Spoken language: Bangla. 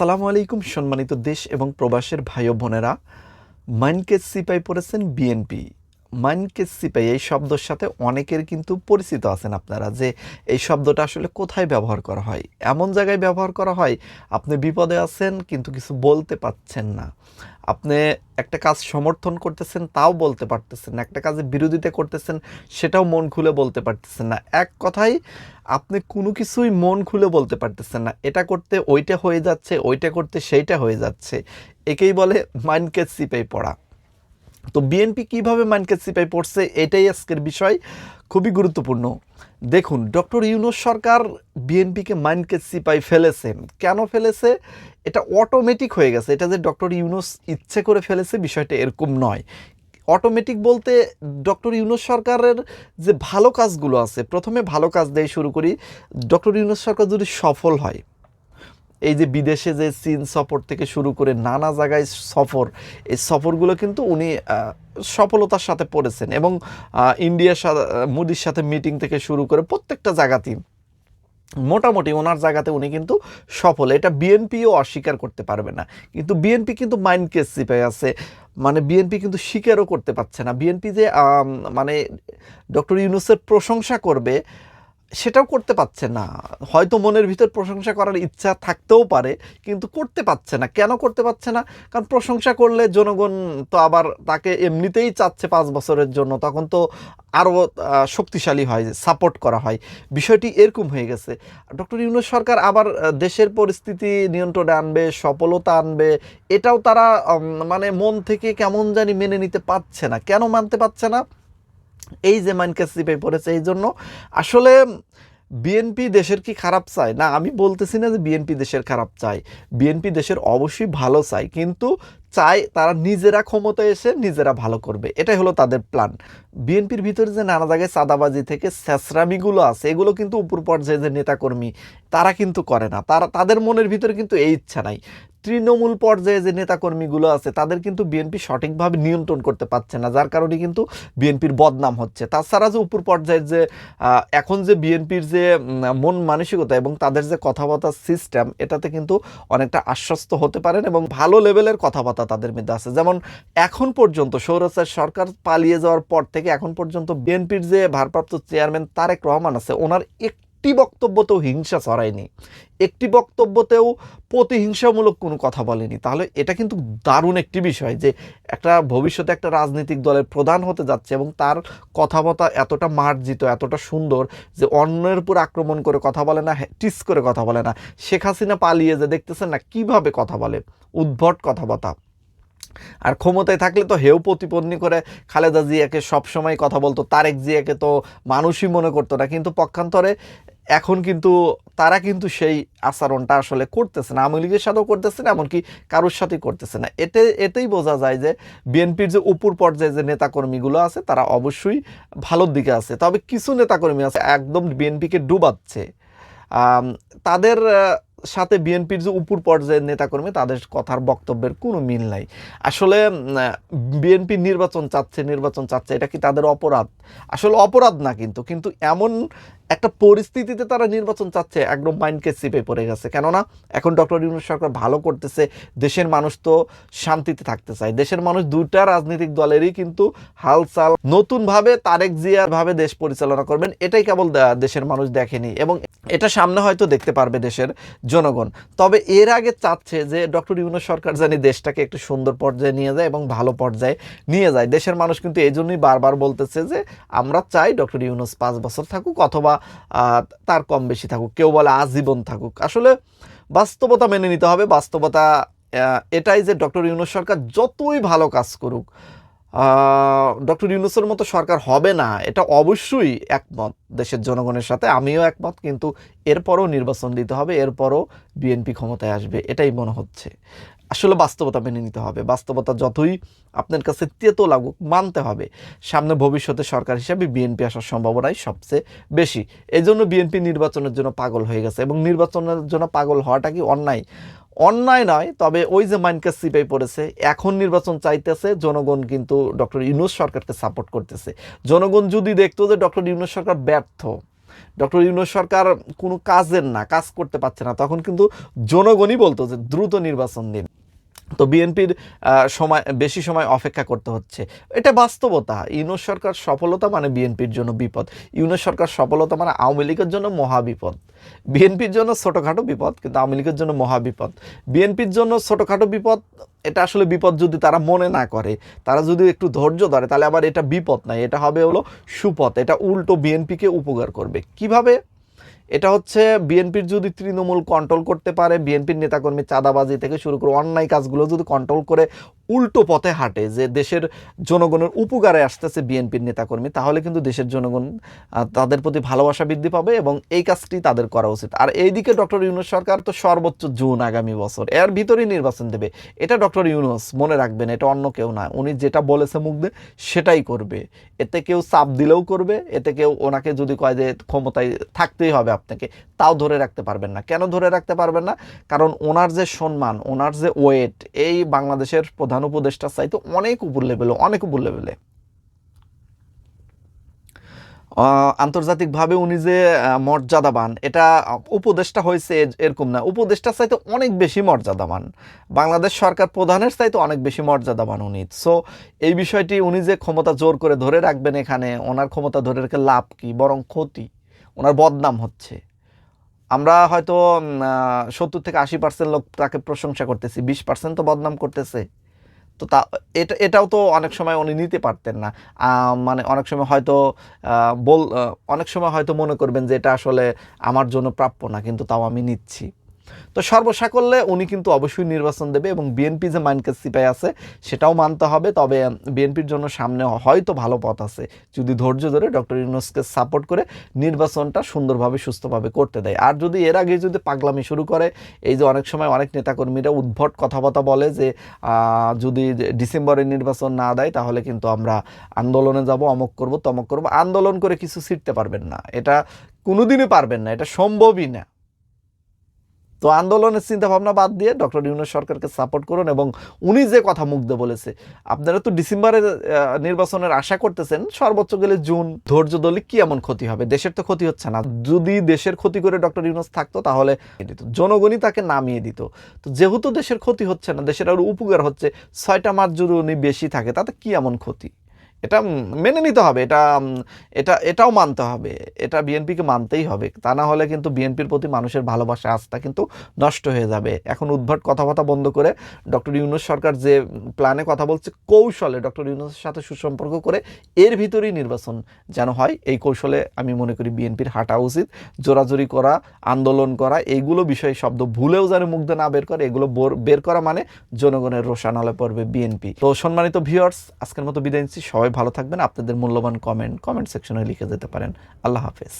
আসসালামু আলাইকুম সম্মানিত দেশ এবং প্রবাসের ভাই বোনেরা। মাইনকে সিপাই পড়েছেন বিএনপি। মাইনকেস সিপাই এই শব্দের সাথে অনেকের কিন্তু পরিচিত আছেন আপনারা, যে এই শব্দটা আসলে কোথায় ব্যবহার করা হয়? এমন জায়গায় ব্যবহার করা হয়, আপনি বিপদে আছেন কিন্তু কিছু বলতে পাচ্ছেন না। আপনি একটা কাজ সমর্থন করতেছেন, তাও বলতে পারতেছেন না। একটা কাজে বিরোধিতা করতেছেন, সেটাও মন খুলে বলতে পারতেছেন না। এক কথায়, আপনি কোনো কিছুই মন খুলে বলতে পারতেছেন না। এটা করতে ওইটা হয়ে যাচ্ছে, ওইটা করতে সেইটা হয়ে যাচ্ছে। একেই বলে মাইন্ডকে সিপাই পড়া। তো বিএনপি কীভাবে মাইন্ডকে সিপাই পড়ছে, এটাই আজকের বিষয়, খুবই গুরুত্বপূর্ণ। দেখুন, ডক্টর ইউনুস সরকার বিএনপিকে মাইন্ডকে সিপাই ফেলেছেন কেন ফেলেছে? এটা অটোমেটিক হয়ে গেছে। এটা যে ডক্টর ইউনুস ইচ্ছে করে ফেলেছে, বিষয়টা এরকম নয়। অটোমেটিক বলতে ডক্টর ইউনুস সরকারের যে ভালো কাজগুলো আছে, প্রথমে ভালো কাজ দিয়ে শুরু করি, ডক্টর ইউনুস সরকার যদি সফল হয় এই যে বিদেশে যে চীন সফর থেকে শুরু করে নানা জায়গায় সফর, এই সফরগুলো কিন্তু উনি সফলতার সাথে পড়েছেন এবং ইন্ডিয়ার সাথে মোদির সাথে মিটিং থেকে শুরু করে প্রত্যেকটা জায়গাতেই মোটামুটি ওনার জায়গাতে উনি কিন্তু সফল। এটা বিএনপিও অস্বীকার করতে পারবে না। কিন্তু বিএনপি কিন্তু মাইন্ড কেস চিপে আছে। মানে বিএনপি কিন্তু স্বীকারও করতে পারছে না। বিএনপি যে মানে ডক্টর ইউনুসের প্রশংসা করবে সেটাও করতে পারছে না। হয়তো মনের ভিতর প্রশংসা করার ইচ্ছা থাকতেও পারে, কিন্তু করতে পারছে না। কেন করতে পারছে না? কারণ প্রশংসা করলে জনগণ তো আবার তাকে এমনিতেই চাচ্ছে পাঁচ বছরের জন্য, তখন তো আরও শক্তিশালী হয় সাপোর্ট করা হয়। বিষয়টি এরকম হয়ে গেছে। ডক্টর ইউনুস সরকার আবার দেশের পরিস্থিতি নিয়ন্ত্রণে আনবে, সফলতা আনবে, এটাও তারা মানে মন থেকে কেমন জানি মেনে নিতে পারছে না। কেন মানতে পারছে না? এই যে মাইনকাসিপে পড়েছে এই জন্য আসলে বিএনপি দেশের কি খারাপ চায়? না, আমি বলতেছি না যে বিএনপি দেশের খারাপ চায়। বিএনপি দেশের অবশ্যই ভালো চায়, কিন্তু চায় তারা নিজেরা ক্ষমতায় এসে নিজেরা ভালো করবে। এটাই হলো তাদের প্ল্যান বিএনপির ভিতরে যে নানা জায়গায় চাঁদাবাজি থেকে স্যাঁচরামিগুলো আছে, এগুলো কিন্তু উপর পর্যায়ে যে নেতাকর্মী, তারা কিন্তু করে না। তারা, তাদের মনের ভিতরে কিন্তু এই ইচ্ছা নাই। তৃণমূল পর্যায়ে যে নেতাকর্মীগুলো আছে, তাদের কিন্তু বিএনপি সঠিকভাবে নিয়ন্ত্রণ করতে পারছে না। যার কারণে কিন্তু বিএনপির বদনাম হচ্ছে। তাছাড়া যে উপর পর্যায়ের যে এখন যে বিএনপির যে মন মানসিকতা এবং তাদের যে কথাবার্তার সিস্টেম এটাতে কিন্তু অনেকটা আশ্বস্ত হতে পারেন এবং ভালো লেভেলের কথাবার্তা তাদের মধ্যে আছে। যেমন এখন পর্যন্ত সৌরচার সরকার পালিয়ে যাওয়ার পর থেকে এখন পর্যন্ত বিএনপির যে ভারপ্রাপ্ত চেয়ারম্যান তারেক রহমান আছে, ওনার একটি বক্তব্যতেও হিংসা ছড়ায়নি। একটি বক্তব্যতেও প্রতিহিংসামূলক কোনো কথা বলেনি। তাহলে এটা কিন্তু দারুণ একটি বিষয় যে একটা ভবিষ্যতে একটা রাজনৈতিক দলের প্রধান হতে যাচ্ছে এবং তার কথাবার্তা এতটা মার্জিত, এতটা সুন্দর যে অন্যের উপর আক্রমণ করে কথা বলে না, টিস করে কথা বলে না। শেখ হাসিনা পালিয়ে যে দেখতেছেন না কীভাবে কথা বলে? উদ্ভট কথাবার্তা। আর ক্ষমতায় থাকলে তো হেউ প্রতিপন্নী করে খালেদা জিয়াকে সবসময় কথা বলতো, তারেক জিয়াকে তো মানুষই মনে করতো না। কিন্তু পক্ষান্তরে এখন কিন্তু তারা কিন্তু সেই আচরণটা আসলে করতেছে না। আওয়ামী লীগের সাথেও করতেছে না, এমনকি কারোর সাথেই করতেছে না। এতে, এতেই বোঝা যায় যে বিএনপির যে উপর পর্যায়ে যে নেতাকর্মীগুলো আছে, তারা অবশ্যই ভালোর দিকে আছে। তবে কিছু নেতাকর্মী আছে, একদম বিএনপিকে ডুবাচ্ছে। তাদের সাথে বিএনপির যে উপর পর্যায়ের নেতাকর্মী, তাদের কথার বক্তব্যের কোনো মিল নাই। আসলে বিএনপি নির্বাচন চাচ্ছে নির্বাচন চাচ্ছে, এটা কি তাদের অপরাধ? আসলে অপরাধ না কিন্তু কিন্তু এমন একটা পরিস্থিতিতে তারা নির্বাচন চাচ্ছে, একদম মাইন্ডকে চিপে পড়ে গেছে। কেননা, এখন ডক্টর ইউনুস সরকার ভালো করতেছে, দেশের মানুষ তো শান্তিতে থাকতে চায়। দেশের মানুষ দুটা রাজনৈতিক দলেরই কিন্তু হালচাল। নতুনভাবে তারেক জিয়ার ভাবে দেশ পরিচালনা করবেন, এটাই কেবল দেশের মানুষ দেখেনি এবং এটা সামনে হয়তো দেখতে পারবে দেশের জনগণ। তবে এর আগে চাচ্ছে যে ডক্টর ইউনুস সরকার জানি দেশটাকে একটু সুন্দর পর্যায়ে নিয়ে যায় এবং ভালো পর্যায়ে নিয়ে যায়। দেশের মানুষ কিন্তু এই জন্যই বারবার বলতেছে যে, আমরা চাই ডক্টর ইউনুস পাঁচ বছর থাকুক অথবা তার কম বেশি থাকুক, কেউ বলে আজীবন থাকুক। আসলে বাস্তবতা মেনে নিতে হবে, বাস্তবতা এটাই যে ডক্টর ইউনুস সরকার যতই ভালো কাজ করুক ডক্টর ইউনুসের মতো সরকার হবে না, এটা অবশ্যই একমত দেশের জনগণের সাথে, আমিও একমত, কিন্তু এরপরও নির্বাচন দিতে হবে, এরপরও বিএনপি ক্ষমতায় আসবে, এটাই মনে হচ্ছে। আসলে বাস্তবতা মেনে নিতে হবে। বাস্তবতা যতই আপনার কাছে তেতো লাগুক, মানতে হবে। সামনে ভবিষ্যতে সরকার হিসাবে বিএনপি আসার সম্ভাবনাই সবচেয়ে বেশি। এই জন্য বিএনপি নির্বাচনের জন্য পাগল হয়ে গেছে এবং নির্বাচনের জন্য পাগল হওয়াটা কি অন্যায়? অন্যায় নয়, তবে ওই যে মাইনকাস সিপাই পড়েছে, এখন নির্বাচন চাইতেছে, জনগণ কিন্তু ডক্টর ইউনুস সরকারকে সাপোর্ট করতেছে। জনগণ যদি দেখতো যে ডক্টর ইউনুস সরকার ব্যর্থ ডক্টর ইউনুস সরকার কোনো কাজের না, কাজ করতে পারছে না, তখন কিন্তু জনগণই বলতো যে দ্রুত নির্বাচন দিন তো বিএনপির সময়, বেশি সময় অপেক্ষা করতে হচ্ছে। এটা বাস্তবতা। ইউনুস সরকার সফলতা মানে বিএনপির জন্য বিপদ। ইউনুস সরকার সফলতা মানে আওয়ামী লীগের জন্য মহাবিপদ। বিএনপির জন্য ছোটোখাটো বিপদ, কিন্তু আওয়ামী লীগের জন্য মহাবিপদ। বিএনপির জন্য ছোটোখাটো বিপদ, এটা আসলে বিপদ যদি তারা মনে না করে, তারা যদি একটু ধৈর্য ধরে, তাহলে আবার এটা বিপদ নাই এটা হবে হলো সুপথ। এটা উল্টো বিএনপিকে উপকার করবে। কীভাবে? এটা হচ্ছে বিএনপির যদি তৃণমূল কন্ট্রোল করতে পারে, বিএনপির নেতাকর্মী চাঁদাবাজি থেকে শুরু করে অন্যায় কাজগুলো যদি কন্ট্রোল করে উল্টো পথে হাঁটে, যে দেশের জনগণের উপকারে আসতেছে বিএনপির নেতাকর্মী, তাহলে কিন্তু দেশের জনগণ তাদের প্রতি ভালোবাসা বৃদ্ধি পাবে এবং এই কাজটি তাদের করা উচিত। আর এইদিকে ডক্টর ইউনুস সরকার তো সর্বোচ্চ জুন আগামী বছর, এর ভিতরেই নির্বাচন দেবে। এটা ডক্টর ইউনুস মনে রাখবেন, এটা অন্য কেউ না, উনি যেটা বলেছে মুখ সেটাই করবে। এতে কেউ চাপ দিলেও করবে, এতে কেউ ওনাকে যদি কয় যে ক্ষমতায় থাকতেই হবে আপনাকে, তাও ধরে রাখতে পারবেন না। কেন ধরে রাখতে পারবেন না? কারণ ওনার যে সম্মান, ওনার যে ওয়েট, এই বাংলাদেশের প্রধান উপদেষ্টার চাইতে অনেক উপর লেভেলে, অনেক উপর লেভেলে। আন্তর্জাতিকভাবে উনি যে মর্যাদাবান, এটা উপদেষ্টা হয়েছে এরকম না। উপদেষ্টার চাইতে অনেক বেশি মর্যাদাবান। বাংলাদেশ সরকার প্রধানের চাইতে অনেক বেশি মর্যাদাবান উনি। সো এই বিষয়টি উনি যে ক্ষমতা জোর করে ধরে রাখবেন এখানে, ওনার ক্ষমতা ধরে রেখে লাভ কি, বরং ক্ষতি? ওনার বদনাম হচ্ছে। আমরা হয়তো সত্তর থেকে আশি পার্সেন্ট লোক তাকে প্রশংসা করতেছি, বিশ পার্সেন্ট তো বদনাম করতেছে। তো তা, এটা, এটাও তো অনেক সময় উনি নিতে পারতেন না। মানে অনেক সময় হয়তো বল অনেক সময় হয়তো মনে করবেন যে এটা আসলে আমার জন্য প্রাপ্য না, কিন্তু তাও আমি নিচ্ছি। তো সর্বসাকল্যে উনি কিন্তু অবশ্যই নির্বাচন দেবে এবং বিএনপি যে মাইনকে সিপাই আছে, সেটাও মানতে হবে। তবে বিএনপির জন্য সামনে হয়তো ভালো পথ আছে, যদি ধৈর্য ধরে ডক্টর ইউনুসকে সাপোর্ট করে নির্বাচনটা সুন্দরভাবে, সুস্থভাবে করতে দেয়। আর যদি এর আগে যদি পাগলামি শুরু করে, এই যে অনেক সময় অনেক নেতাকর্মীরা উদ্ভট কথাবার্তা বলে যে যদি ডিসেম্বরে নির্বাচন না দেয়, তাহলে কিন্তু আমরা আন্দোলনে যাব, অমক করব, তমক করব। আন্দোলন করে কিছু ছিটতে পারবেন না। এটা কোনোদিনই পারবেন না, এটা সম্ভবই না। তো আন্দোলনের চিন্তা ভাবনা বাদ দিয়ে ডক্টর ইউনুস সরকারকে সাপোর্ট করুন এবং উনি যে কথা মুগ্ধ বলেছে আপনারা তো ডিসেম্বরে আহ, নির্বাচনের আশা করতেছেন সর্বোচ্চ গেলে জুন ধৈর্য দলে কি এমন ক্ষতি হবে? দেশের তো ক্ষতি হচ্ছে না। যদি দেশের ক্ষতি করে ডক্টর ইউনুস থাকতো তাহলে জনগণই তাকে নামিয়ে দিত। তো যেহেতু দেশের ক্ষতি হচ্ছে না দেশের আরও উপকার হচ্ছে ছয়টা মাস যদি উনি বেশি থাকে তাতে কি এমন ক্ষতি? এটা মেনে নিতে হবে, এটা এটা, এটাও মানতে হবে, এটা বিএনপিকে মানতেই হবে, তা না হলে কিন্তু বিএনপির প্রতি মানুষের ভালোবাসা, আস্থা কিন্তু নষ্ট হয়ে যাবে। এখন উদ্ভট কথাবার্তা বন্ধ করে ডক্টর ইউনুস সরকার যে প্ল্যানে কথা বলছে, কৌশলে ডক্টর ইউনুসের সাথে সুসম্পর্ক করে এর ভিতরেই নির্বাচন যেন হয়, এই কৌশলে আমি মনে করি বিএনপির হাঁটা উচিত। জোরাজোরি করা, আন্দোলন করা, এইগুলো বিষয়ে শব্দ ভুলেও যেন মুগ্ধ না বের করে, এগুলো বোর- করা মানে জনগণের রোষানলে পড়বে বিএনপি। তো সম্মানিত ভিউয়ার্স আজকের মতো বিদায় নিচ্ছি সবাই ভালো থাকবেন। আপনাদের মূল্যবান কমেন্ট কমেন্ট সেকশনে লিখে যেতে পারেন। আল্লাহ হাফেজ।